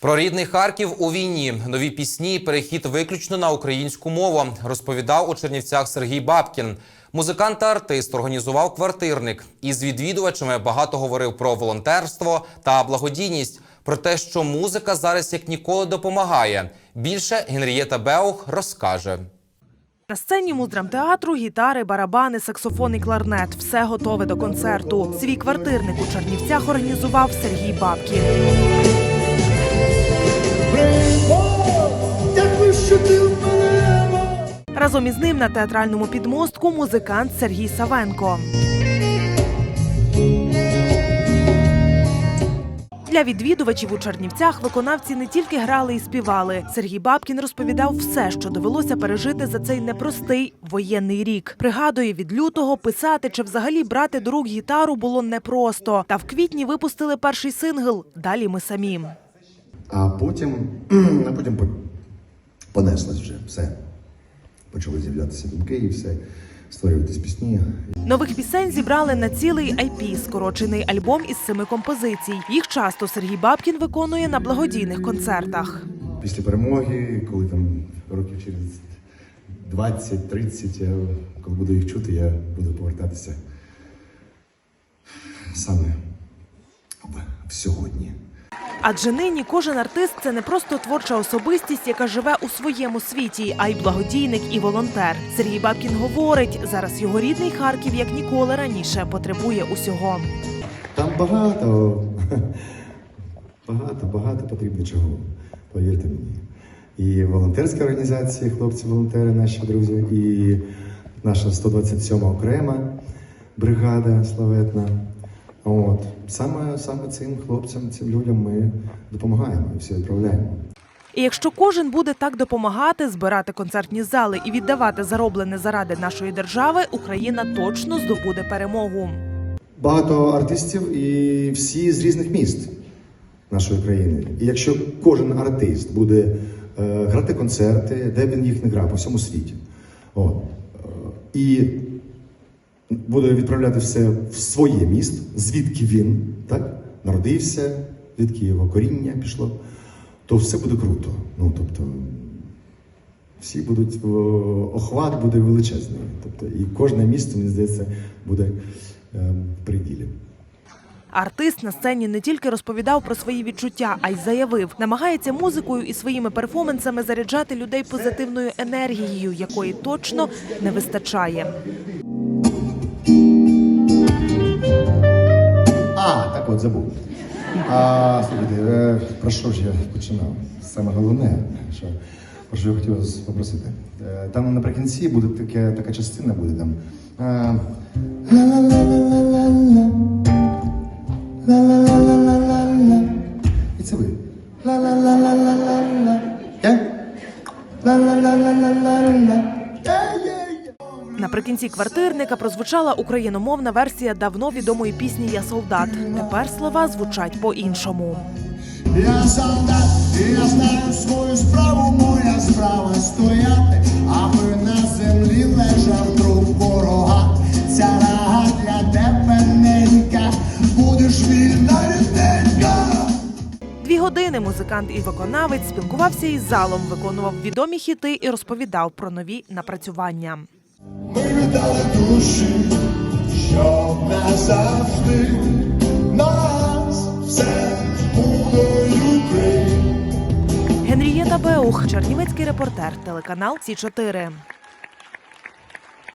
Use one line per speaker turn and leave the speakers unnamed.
Про рідний Харків у війні, нові пісні, перехід виключно на українську мову, розповідав у Чернівцях Сергій Бабкін. Музикант та артист організував квартирник. Із відвідувачами багато говорив про волонтерство та благодійність, про те, що музика зараз як ніколи допомагає. Більше Генрієта Беух розкаже.
На сцені муздрамтеатру гітари, барабани, саксофон і кларнет – все готове до концерту. Свій квартирник у Чернівцях організував Сергій Бабкін. Разом із ним на театральному підмостку музикант Сергій Савенко. Для відвідувачів у Чернівцях виконавці не тільки грали і співали. Сергій Бабкін розповідав все, що довелося пережити за цей непростий воєнний рік. Пригадує, від лютого писати чи взагалі брати до рук гітару було непросто. Та в квітні випустили перший сингл Далі ми самі.
А потім, а потім по- понеслось вже все. Почали з'являтися думки і все, створюватись пісні.
Нових пісень зібрали на цілий IP, скорочений альбом із семи композицій. Їх часто Сергій Бабкін виконує на благодійних концертах.
Після перемоги, коли там років через 20-30, я, коли буду їх чути, я буду повертатися саме в, в сьогодні.
Адже нині кожен артист це не просто творча особистість, яка живе у своєму світі, а й благодійник і волонтер. Сергій Бабкін говорить, зараз його рідний Харків як ніколи раніше потребує усього.
Там багато, багато, багато потрібно чого, повірте мені. І волонтерська організація, хлопці-волонтери, наші друзі, і наша 127 окрема бригада славетна. Саме, саме цим хлопцям, цим людям ми допомагаємо і всі відправляємо.
І якщо кожен буде так допомагати, збирати концертні зали і віддавати зароблене заради нашої держави, Україна точно здобуде перемогу.
Багато артистів і всі з різних міст нашої країни. І якщо кожен артист буде е, грати концерти, де він їх не грав по всьому світі, от, е, і буде відправляти все в своє місто, звідки він так, народився, звідки його коріння пішло, то все буде круто. Ну, тобто, всі будуть охват буде величезний. Тобто, і кожне місто, мені здається, буде е, в приділі.
Артист на сцені не тільки розповідав про свої відчуття, а й заявив, намагається музикою і своїми перформансами заряджати людей позитивною енергією, якої точно не вистачає.
От забув. А, слухайте, е, про що ж я починав? Саме головне, що, про що я хотів вас попросити. Е, Там наприкінці буде таке, така частина буде там. е. І це ви. Ла-ла-ла-ла-ла-ла.
Наприкінці квартирника прозвучала україномовна версія давно відомої пісні Я солдат. Тепер слова звучать по-іншому.
Я солдат, і я знаю свою справу, моя справа стояти, аби на землі лежав труп ворога. Ця рага для тебе ненька, будеш вільна рідненька.
Дві години музикант і виконавець спілкувався із залом, виконував відомі хіти і розповідав про нові напрацювання.
Ми віддали душі, щоб назавжди нас все було Україна.
Генрієта Беух, Чернівецький репортер, телеканал Сі 4